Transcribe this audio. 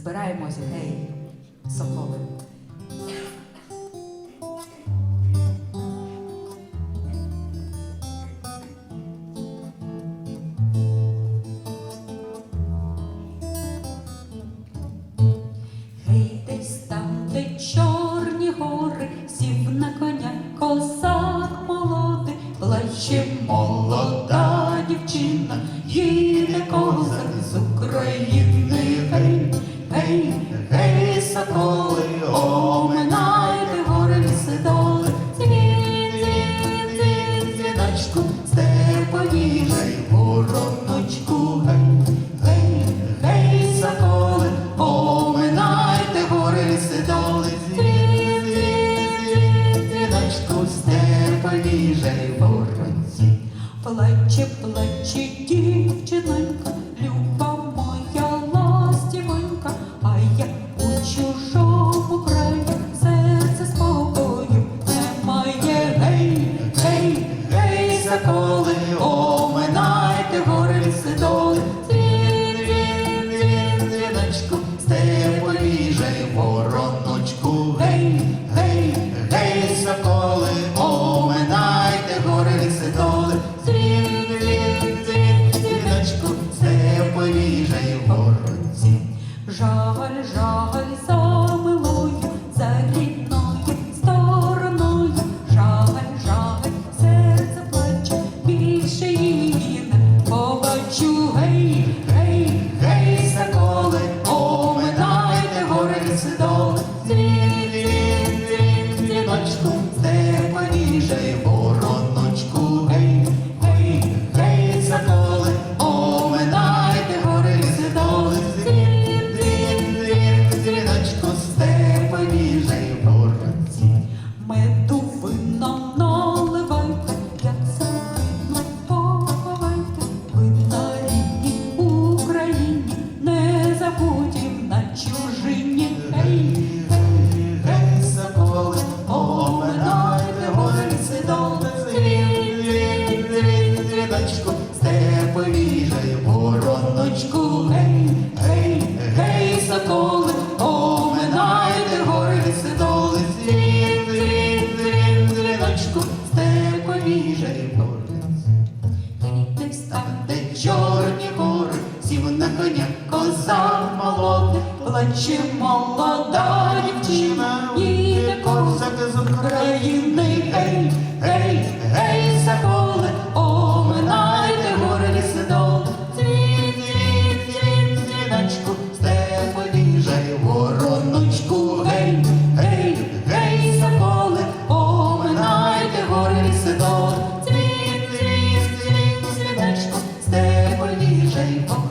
Збираємось, гей, соколи. Гей, гей, соколи, оминайте гори ліси доли, дзвін, дзвін, дзвін, дзвіночку, степовіжай, вороночку, гей, гей, гей, соколи, оминайте гори ліси доли, дзвін, дзвін, дзвін, дзвіночку, степовіжай, воронці. Плаче, плаче дівчинонька, гей, заколи, оминайте більше побачу. Гей, гей, гей, соколи, оминайте гори ліси доли. Дзвін, дзвін, дзвін, дзвіночку, вороночку. Гей, гей, соколи, оминайте гори сидоли, доли. Дзвін, дзвін, дзвін, дзвіночку, там, де чорні гори, сів на коня коза молодий, плаче молода say,